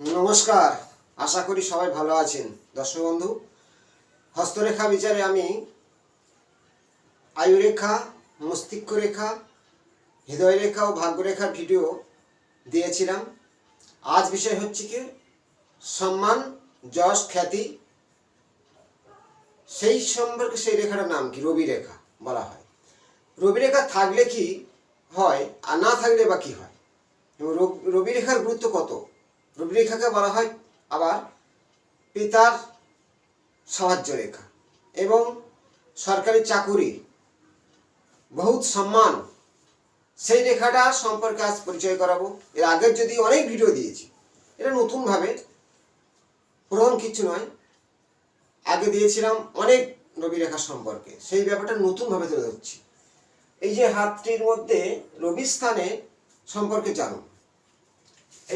নমস্কার, আশা করি সবাই ভালো আছেন। দর্শক বন্ধু, হস্তরেখা বিচারে আমি আয়ুরেখা মস্তিষ্ক রেখা হৃদয় রেখা ও ভাগ্যরেখার ভিডিও দিয়েছিলাম। আজ বিষয় হচ্ছে কি, সম্মান, যশ, খ্যাতি, সেই সম্পর্কে সেই রেখাটার নাম কি? রবি রেখা বলা হয়। রবি রেখা থাকলে কি হয় আর না থাকলে বা কি হয়? এবং রবি রেখার গুরুত্ব কত? রবি রেখাকে বলা হয় আবার পিতার সাহায্য রেখা এবং সরকারি চাকুরি, বহুত সম্মান, সেই রেখাটা সম্পর্কে আজ পরিচয় করাবো। এর আগের যদি অনেক ভিডিও দিয়েছি, এটা নতুনভাবে, পুরন কিছু নয়। আগে দিয়েছিলাম অনেক রবি রেখা সম্পর্কে, সেই ব্যাপারটা নতুনভাবে তুলে ধরছি। এই যে হাতটির মধ্যে রবি স্থানে সম্পর্কে জানুন।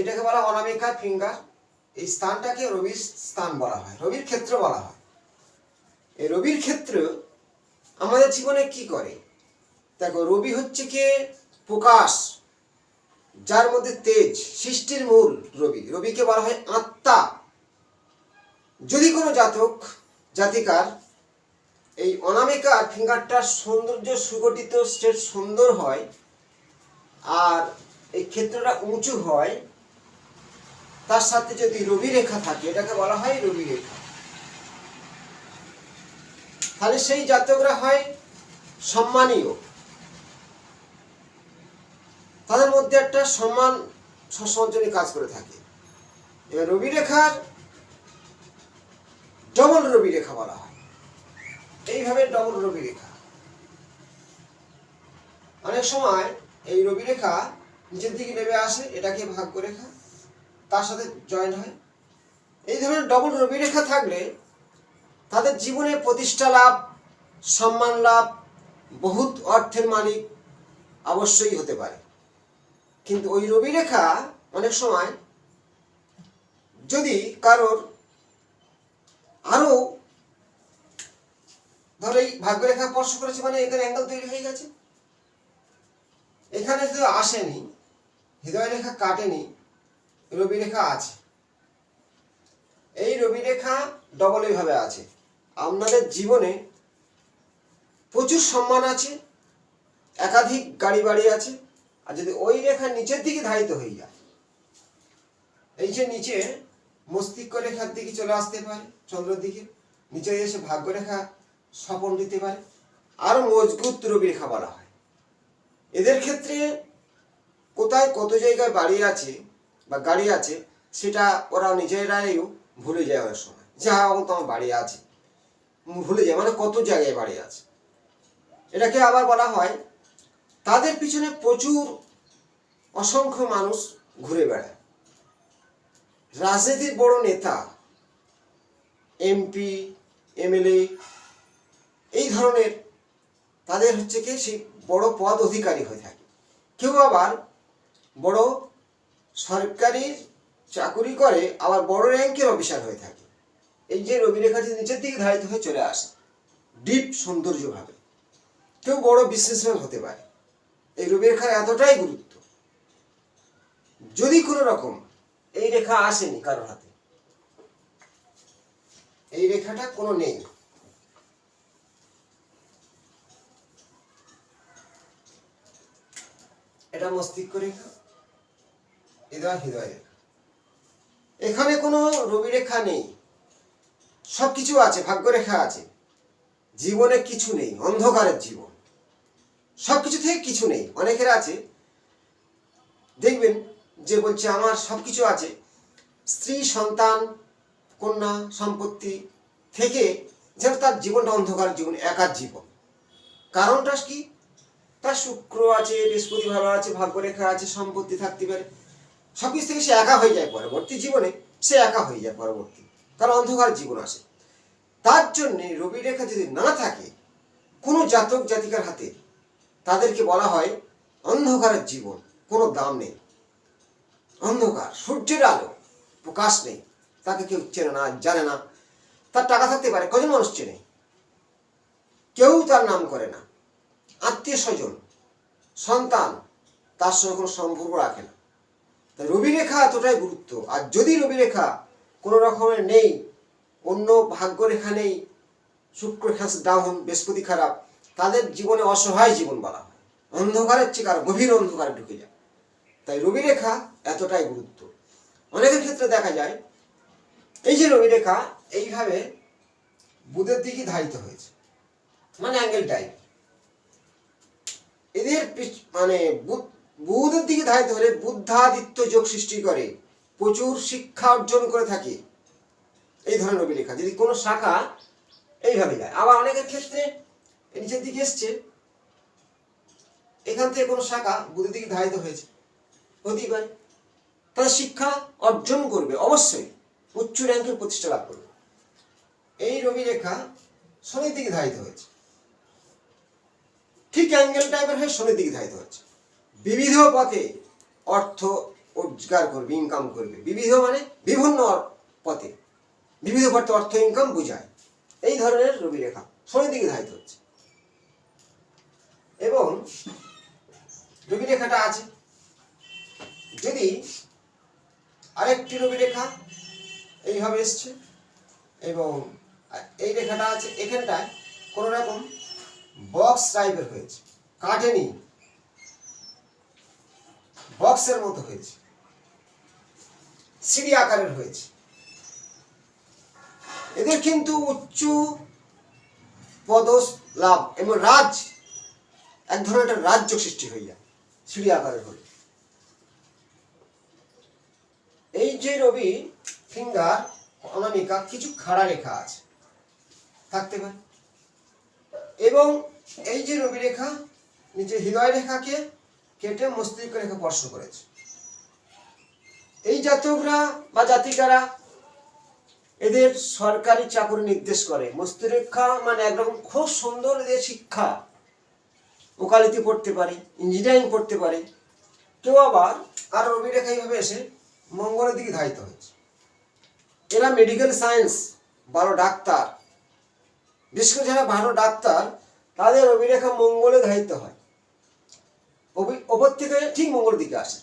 এটাকে বলা অনামিকা ফিঙ্গার। এই স্থানটাকে রবির স্থান বলা হয়, রবির ক্ষেত্র বলা হয়। এই রবির ক্ষেত্র আমাদের জীবনে কি করে? দেখো, রবি হচ্ছে কি? প্রকাশ, যার মধ্যে তেজ, সৃষ্টির মূল রবি। রবিকে বলা হয় আত্মা। যদি কোনো জাতক, জাতিকার এই অনামিকা ফিঙ্গারটার সৌন্দর্য সুগঠিত স্টেট সুন্দর হয়, আর এই ক্ষেত্রটা উঁচু হয় তার সাথে যদি রবি রেখা থাকে, এটাকে বলা হয় রবি রেখা। তাহলে সেই জাতকরা হয় সম্মানীয়। তাদের মধ্যে একটা সম্মান সসঞ্চনী কাজ করে থাকে। এবার রবি রেখার ডবল রবি রেখা বলা হয়। এইভাবে ডবল রবি রেখা। অনেক সময় এই রবি রেখা নিচের দিকে নেমে আসে, এটাকে ভাগ্য রেখা তার সাথে জয়েন হয়। এই ধরনের ডবল রবি রেখা থাকলে তাদের জীবনে প্রতিষ্ঠা লাভ, সম্মান লাভ বহুত অর্থের মালিক অবশ্যই হতে পারে। কিন্তু ওই রবিরেখা অনেক সময় যদি কারোর আরও ধরো এই ভাগ্যরেখা স্পর্শ করেছে মানে এখানে অ্যাঙ্গেল তৈরি হয়ে গেছে। এখানে তো আসেনি হৃদয় রেখা কাটেনি। রবি রেখা আছে। এই রবি রেখা ডবল এইভাবে আছে। আপনাদের জীবনে প্রচুর সম্মান আছে, একাধিক গাড়ি বাড়ি আছে, আর যদি ওই রেখা নিচের দিকে ধারিত হয়ে যায়, এই যে নিচে মস্তিষ্ক রেখার দিকে চলে আসতে পারে, চন্দ্রের দিকে, নিচে এসে ভাগ্য রেখা স্বপন দিতে পারে, আরও মজবুত রবি রেখা বলা হয়। এদের ক্ষেত্রে কোথায় কত জায়গায় বাড়ি আছে বা গাড়ি আছে, সেটা ওরা নিজেরাইও ভুলে যায় অনেক সময়। যা এখন তো আমার বাড়ি আছে। ভুলে যায় মানে কত জায়গায় বাড়ি আছে। এটাকে আবার বলা হয়, তাদের পিছনে প্রচুর অসংখ্য মানুষ ঘুরে বেড়ায়। রাজনীতির বড় নেতা, এমপি, এমএলএ, এই ধরনের তাদের হচ্ছে কি, সেই বড় পদ অধিকারী হয়ে থাকে। কেউ আবার বড় সরকারি চাকুরি করে, আবার বড় র্যাঙ্কের অফিসার হয়ে থাকে। এই যে রবি রেখাটি নিচের দিকে ধারিত হয়ে চলে আসে, ডিপ সৌন্দর্যভাবে। কেউ বড় বিজনেসম্যান হতে পারে। এই রবি রেখার এতটাই গুরুত্ব। যদি কোনো রকম এই রেখা আসেনি কারোর হাতে, এই রেখাটা কোনো নেই। এটা মস্তিষ্ক রেখা। হৃদয় এখানে কোনো রবি রেখা নেই। সব কিছু আছে ভাগ্য রেখা আছে। জীবনে কিছু নেই, অন্ধকারের জীবন। সব কিছু থেকে কিছু নেই, অনেকের আছে। দেখবেন যে বলছে, আমার সব কিছু আছে। স্ত্রী, সন্তান, কন্যা, সম্পত্তি থেকে যেন তার জীবনটা অন্ধকার জীবন, একার জীবন। কারণটা কি? তার শুক্র আছে, বৃহস্পতি ভালো আছে, ভাগ্যরেখা আছে, সম্পত্তি থাকতে পারে। সব কিছু থেকে সে একা হয়ে যায় পরবর্তী জীবনে, সে একা হয়ে যায় পরবর্তী। তার অন্ধকার জীবন আসে। তার জন্যে রবি রেখা যদি না থাকে, কোনো জাতক জাতিকার হাতে তাদেরকে বলা হয় অন্ধকারের জীবন, কোনো দাম নেই। অন্ধকার, সূর্যের আলো, প্রকাশ নেই। তাকে কেউ চেনে না, জানে না। তার টাকা থাকতে পারে, কজন মানুষ চেনে? কেউ তার নাম করে না। আত্মীয় স্বজন, সন্তান, তার সঙ্গে কোনো সম্পর্ক রাখে না। তা রবি রেখা এতটাই গুরুত্ব। আর যদি রবিরেখা কোনো রকমের নেই, অন্য ভাগ্যরেখা নেই, শুক্র ডাউন, বৃহস্পতি খারাপ, তাদের জীবনে অসহায় জীবন বলা হয়। অন্ধকারের চেয়ে আরও গভীর অন্ধকারে ঢুকে যায়। তাই রবিরেখা এতটাই গুরুত্ব। অনেকের ক্ষেত্রে দেখা যায়, এই যে রবিরেখা, এইভাবে বুধের দিকে ধারিত হয়েছে। মানে অ্যাঙ্গেল টাইপ এদের মানে বুধ- বুধের দিকে ধারিত হলে বুদ্ধাদিত্য যোগ সৃষ্টি করে, প্রচুর শিক্ষা অর্জন করে থাকে। এই ধরনের রেখা যদি কোনো শাখা এইভাবে যায়। আবার অনেকের ক্ষেত্রে নিচের দিকে এসছে। এখান থেকে কোনো শাখা বুধের দিকে ধারিত হয়েছে, হতেই পারে। তারা শিক্ষা অর্জন করবে, অবশ্যই। উচ্চ র্যাঙ্কের প্রতিষ্ঠা লাভ করবে। এই রবি রেখা শনির দিকে ধারিত হয়েছে। ঠিক অ্যাঙ্গেল টাইপের হয়ে শনির দিকে ধারিত হচ্ছে বিবিধ পথে অর্থ রোজগার করবে ইনকাম করবে। বিবিধ মানে বিভিন্ন পথে। বিবিধ পথে অর্থ ইনকাম বোঝায়। এই ধরনের রবি রেখা শনির দিকে ধারিত হচ্ছে। এবং রবি রেখাটা আছে। যদি আরেকটি রবি রেখা এইভাবে এসছে, এবং এই রেখাটা আছে, এখানটায় কোনো রকম বক্স টাইপের হয়েছে। কাটেনি বক্সের মতো হয়েছে। সিঁড়ি আকারের হয়েছে। এদের কিন্তু উচ্চ পদ লাভ এবং রাজ, এক ধরনের রাজ্য সৃষ্টি হয়ে যায় সিঁড়ি আকারের হলে এই যে রবি ফিঙ্গার, অনামিকা, কিছু খাড়া রেখা আছে। থাকতে পারে। এবং এই যে রবি রেখা, নিচে হৃদয় রেখাকে কেটে মস্তিষ্ক রেখা স্পর্শ করেছে। এই জাতকরা বা জাতিকারা এদের সরকারি চাকরি নির্দেশ করে। মস্তিরেখা মানে একরকম খুব সুন্দর এদের শিক্ষা। ওকালিতি পড়তে পারে ইঞ্জিনিয়ারিং পড়তে পারে। কেউ আবার আর রবি রেখা এইভাবে এসে মঙ্গলের দিকে ধারিত হয়েছে। এরা মেডিকেল সায়েন্স ভালো ডাক্তার। বিশেষ করে যারা ভালো ডাক্তার, তাদের অভিরেখা মঙ্গলে ধারিত হয়। ওপর থেকে ঠিক মঙ্গল দিকে আসে।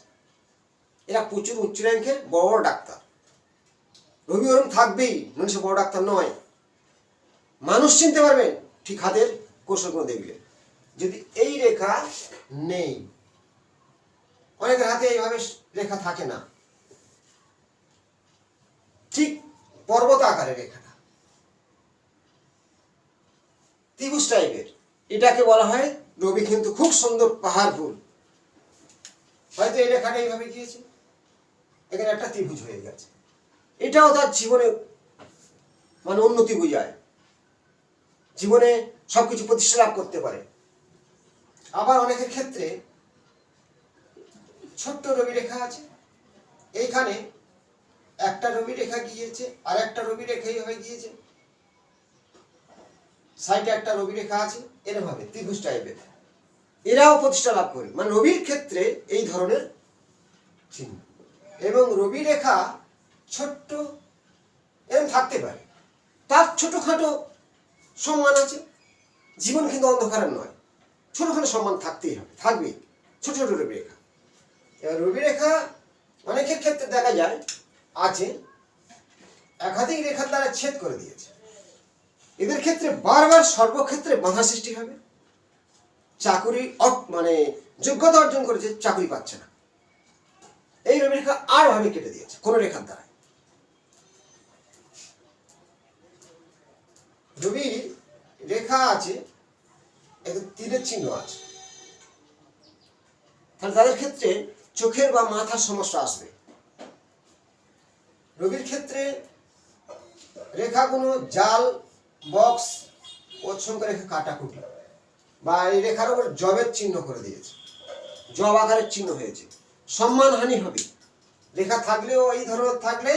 এরা প্রচুর উচ্চ র্যাঙ্কের বড় বড় ডাক্তার। রবি ওরম থাকবেই মানুষ বড় ডাক্তার নয়। মানুষ চিনতে পারবেন ঠিক হাতের কৌশলগুলো দেখলে। যদি এই রেখা নেই, অনেকের হাতে এইভাবে রেখা থাকে না। ঠিক পর্বত আকারের রেখাটা। ত্রিভুজ টাইপের এটাকে বলা হয় রবি কিন্তু খুব সুন্দর পাহাড় ফুল। হয়তো এই রেখাটা এইভাবে গিয়েছে। এখানে একটা ত্রিভুজ হয়ে গেছে। এটাও তার জীবনে মানে উন্নতি বোঝায়। জীবনে সবকিছু প্রতিষ্ঠা লাভ করতে পারে। আবার অনেকের ক্ষেত্রে ছোট্ট রবি রেখা আছে। এইখানে একটা রবি রেখা গিয়েছে আর একটা রবি রেখা এইভাবে গিয়েছে। সাইডে একটা রবি রেখা আছে, এরভাবে ত্রিভুজ টাইপের এরাও প্রতিষ্ঠা লাভ করে। মানে রবির ক্ষেত্রে এই ধরনের চিহ্ন। এবং রবি রেখা ছোট্ট এরকম থাকতে পারে। তার ছোটখাটো সম্মান আছে। জীবন কিন্তু অন্ধকারের নয়। ছোটখাটো সম্মান থাকতেই হবে, থাকবেই। ছোট ছোট রবি রেখা। এবার রবি রেখা অনেকের ক্ষেত্রে দেখা যায়, আছে। একাধিক রেখার দ্বারা ছেদ করে দিয়েছে। এদের ক্ষেত্রে বারবার সর্বক্ষেত্রে বাধা সৃষ্টি হবে। চাকুরি মানে যোগ্যতা অর্জন করেছে, চাকুরি পাচ্ছে না। এই রেখা আর ভাবে কেটে দিয়েছে, কোন রেখার দ্বারা। রবি, রেখা আছে একটু তীরের চিহ্ন আছে। তাহলে তাদের ক্ষেত্রে চোখের বা মাথার সমস্যা আসবে। রবির ক্ষেত্রে রেখাগুলো জাল, বক্স ওর সঙ্গে রেখা কাটাকুটি। বা এই রেখার উপর জবের চিহ্ন করে দিয়েছে। জব আকারের চিহ্ন হয়েছে। সম্মানহানি হবে। রেখা থাকলেও, এই ধরনের থাকলে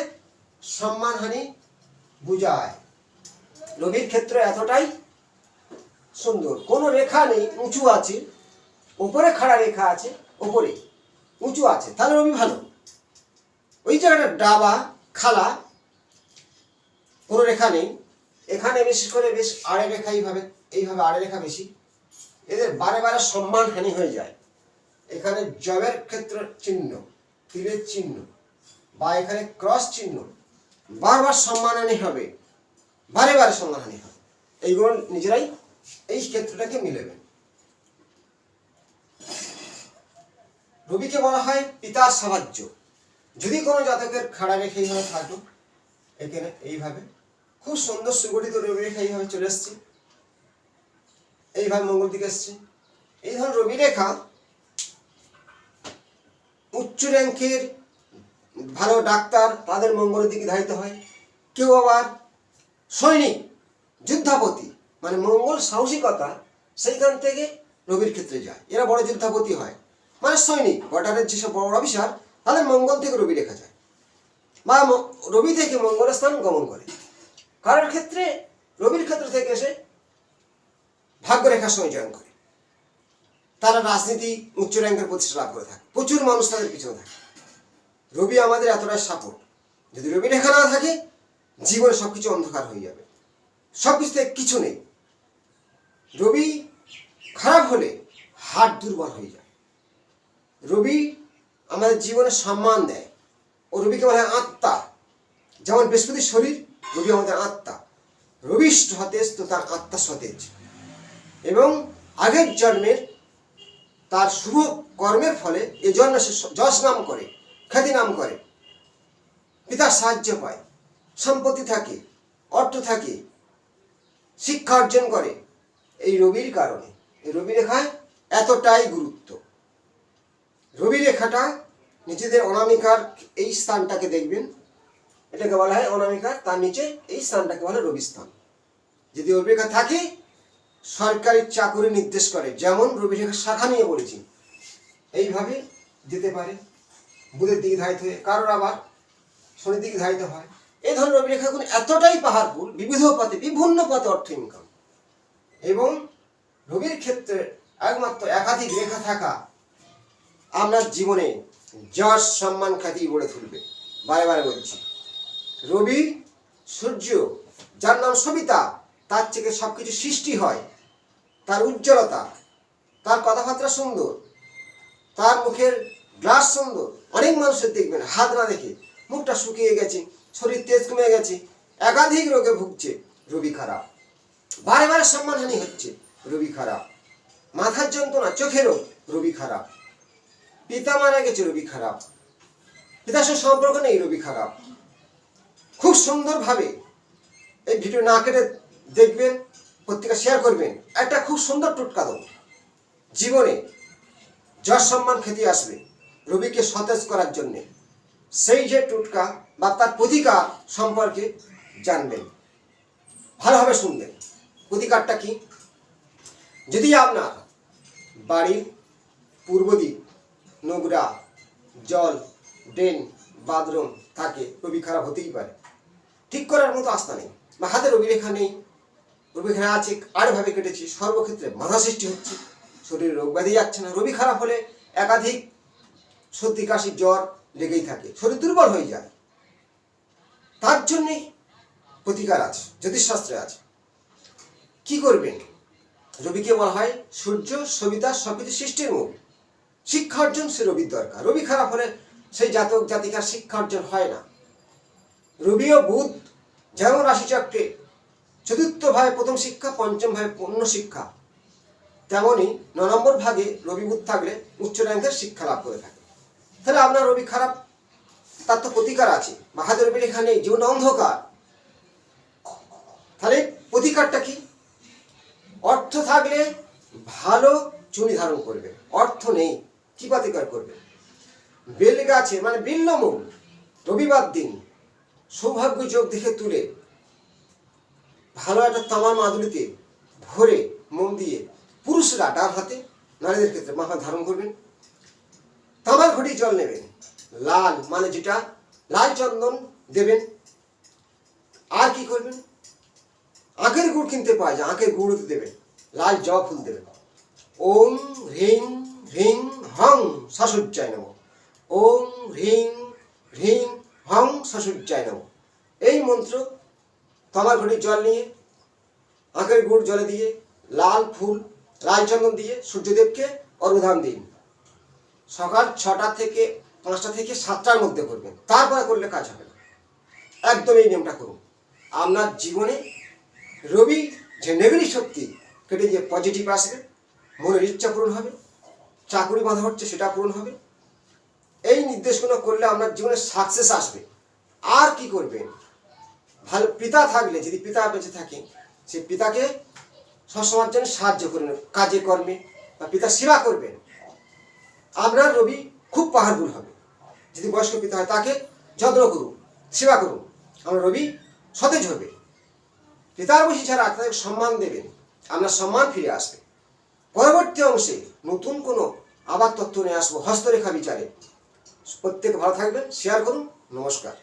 সম্মানহানি বুঝায়। রবির ক্ষেত্রে এতটাই সুন্দর। কোনো রেখা নেই, উঁচু আছে। ওপরে খাড়া রেখা আছে, ওপরে উঁচু আছে। তাহলে রবি ভালো। ওই জায়গাটা ডাবা, খালা, কোনো রেখা নেই। এখানে বিশেষ করে বেশ আড়ে রেখা এইভাবে এইভাবে আড়ে রেখা বেশি। এদের বারে বারে সম্মানহানি হয়ে যায়। এখানে জবের ক্ষেত্র চিহ্ন তীরের চিহ্ন, বা এখানে ক্রস চিহ্ন, বারবার সম্মানহানি হবে, বারে বারে সম্মানহানি হবে। এইগুলো নিজেরাই এই ক্ষেত্রটাকে মিলেবেন। রবিকে বলা হয় পিতার সাহায্য। যদি কোনো জাতকের খাড়া রেখে এইভাবে থাকল এখানে এইভাবে খুব সুন্দর সুগঠিত রবি রেখা এইভাবে চলে এসছে। এইভাবে মঙ্গল দিকে এসছে। এই ধরনের রবি রেখা উচ্চ র্যাঙ্কের ভালো ডাক্তার, তাদের মঙ্গলের দিকে ধারিত হয়। কেউ আবার সৈনিক, যুদ্ধাপতি মানে মঙ্গল সাহসিকতা, সেইখান থেকে রবির ক্ষেত্রে যায়। এরা বড় যুদ্ধাপতি হয়। মানে সৈনিক, বর্ডারের যেসব বড় অফিসার, তাদের মঙ্গল থেকে রবি রেখা যায়। বা রবি থেকে মঙ্গলের স্থান গমন করে। কারোর ক্ষেত্রে, রবির ক্ষেত্র থেকে এসে ভাগ্যরেখা সংযোজন করে। তারা রাজনীতি, উচ্চ র্যাঙ্কের প্রতিষ্ঠা লাভ করে থাকে। প্রচুর মানুষ তাদের পিছনে থাকে। রবি আমাদের এতটাই সাপোর্ট যদি রবি রেখা না থাকে, জীবনে সব কিছু অন্ধকার হয়ে যাবে। সব কিছু থেকে কিছু নেই। রবি খারাপ হলে হাট দুর্বল হয়ে যায়। রবি আমাদের জীবনে সম্মান দেয়। ও রবিকে বলা হয় আত্মা। যেমন বৃহস্পতির শরীর, রবি আমাদের আত্মা। রবি সতেজ তো তার আত্মা সতেজ এবং আগের জন্মের তার শুভ কর্মের ফলে এ জন্মে সে যশ নাম করে, খ্যাতি নাম করে। পিতার সাহায্য পায়, সম্পত্তি থাকে, অর্থ থাকে, শিক্ষা অর্জন করে। এই রবির কারণে, এই রবি রেখায় এতটাই গুরুত্ব। রবি রেখাটা নিজেদের অনামিকার এই স্থানটাকে দেখবেন। এটাকে বলা হয় অনামিকার, তার নিচে এই স্থানটাকে বলা হয় রবি স্থান যদি রবি রেখা থাকে সরকারি চাকুরি নির্দেশ করে, যেমন রবি রেখা শাখা নিয়ে বলেছি। এইভাবে যেতে পারে। বুধের দিকে ধারিত হয়ে, কারোর আবার শনির দিকে ধারিত হয়। এই ধরনের রবি রেখাগুলো এতটাই পাহাড়পুর বিবিধ পথে, বিভিন্ন পথে অর্থ ইনকাম এবং রবির ক্ষেত্রে একমাত্র একাধিক রেখা থাকা আপনার জীবনে যশ, সম্মান, খ্যাতি গড়ে তুলবে। বারে বারে বলছি, রবি, সূর্য, যার নাম সবিতা তার থেকে সব কিছু সৃষ্টি হয়। তার উজ্জ্বলতা, তার কথাবার্তা সুন্দর, তার মুখের গ্লাস সুন্দর। অনেক মানুষের দেখবেন, হাত না দেখে মুখটা শুকিয়ে গেছে, শরীর তেজ কমে গেছে, একাধিক রোগে ভুগছে, রবি খারাপ। বারে বারে সম্মানহানি হচ্ছে, রবি খারাপ। মাথার যন্ত্রণা চোখেরও রবি খারাপ। পিতা মারা গেছে, রবি খারাপ। পিতার সঙ্গে সম্পর্ক নেই, রবি খারাপ। খুব সুন্দরভাবে এই ভিডিও না কেটে দেখবেন, পত্রিকা শেয়ার করবেন, একটা খুব সুন্দর টোটকা দেবো জীবনে যশ সম্মান খ্যাতি আসবে রবিকে সতেজ করার জন্যে। সেই যে টোটকা বা তার প্রতিকার সম্পর্কে জানবেন। ভালোভাবে শুনবেন। প্রতিকারটা কি? যদি আপনার বাড়ির পূর্ব দিক, নোংরা জল, ড্রেন, বাথরুম থাকে, রবি খারাপ হতেই পারে। ঠিক করার মতো আস্থা নেই। বা হাতে রবি রেখা নেই। রবি রেখা আছে আরভাবে কেটেছি, সর্বক্ষেত্রে বাধা সৃষ্টি হচ্ছে। শরীরে রোগ ব্যাধি যাচ্ছে না, রবি খারাপ হলে একাধিক সর্দি, কাশি, জ্বর লেগেই থাকে। শরীর দুর্বল হয়ে যায়। তার জন্যেই প্রতিকার আছে, জ্যোতিষশাস্ত্রে আছে। কি করবেন? রবিকে বলা হয় সূর্য, সবিতা সবকিছু সৃষ্টির মুখ। শিক্ষা অর্জন সে রবির দরকার। রবি খারাপ হলে সেই জাতক জাতিকার শিক্ষা অর্জন হয় না। রবি ও বুধ যেমন রাশিচক্রে চতুর্থ ভাবে প্রথম শিক্ষা, পঞ্চম ভাবে পূর্ণ শিক্ষা। তেমনই ন নম্বর ভাগে রবি বুধ থাকলে উচ্চ র্যাঙ্কের শিক্ষা লাভ করে থাকে। তাহলে আপনার রবি খারাপ, তার তো প্রতিকার আছে। বা হাতে রবি রেখা নেই জীবন অন্ধকার। তাহলে প্রতিকারটা কি? অর্থ থাকলে ভালো চুনি ধারণ করবে। অর্থ নেই, কি প্রতিকার করবে? বেল গাছে মানে বিল্লমূল, রবিবার দিন সৌভাগ্য যোগ দেখে তুলে ভালো একটা তামার মাদুরিতে ভরে মোম দিয়ে পুরুষরা ডান হাতে নারীদের ক্ষেত্রে মাথা ধারণ করবেন। তামার ঘটি জল নেবেন। লাল মানে যেটা, লাল চন্দন দেবেন। আর কি করবেন? আখের গুড় কিনতে পাওয়া যায়, আখের গুড় দেবেন। লাল জবা ফুল দেবেন। ওম হ্রিং হ্রিং হং শাসুজ্জায় নম। ওম হ্রিং হ্রিং হং শাসুজ্জায় নম। এই মন্ত্র তামার ঘটি জল নিয়ে, আখের গুড় জলে দিয়ে, লাল ফুল, লাল চন্দন দিয়ে সূর্যদেবকে অর্ঘদান দিন। সকাল ছটা থেকে পাঁচটা থেকে সাতটার মধ্যে করবেন। তারপরে করলে কাজ হবে না। একদম এই নিয়মটা করুন। আপনার জীবনে রবি যে নেগেটিভ শক্তি, কেটে গিয়ে পজিটিভ আসবে, মনের ইচ্ছা পূরণ হবে, চাকুরি বাঁধা হচ্ছে সেটা পূরণ হবে। এই নির্দেশগুলো করলে আপনার জীবনে সাকসেস আসবে। আর কি করবেন? ভালো পিতা থাকলে, যদি পিতা বেঁচে থাকে, সে পিতাকে সবসময়ের জন্য সাহায্য করবেন কাজে কর্মে, বা পিতা সেবা করবেন আপনার রবি খুব পাহাড়গুল হবে। যদি বয়স্ক পিতা হয়, তাকে যত্ন করুন, সেবা করুন। আমার রবি সতেজ হবে। পিতার বসি ছাড়া তাদের সম্মান দেবেন। আপনার সম্মান ফিরে আসবে। পরবর্তী অংশে নতুন কোনো আবার তথ্য নিয়ে আসব, হস্তরেখা বিচারে। প্রত্যেকে ভালো থাকবেন, শেয়ার করুন, নমস্কার।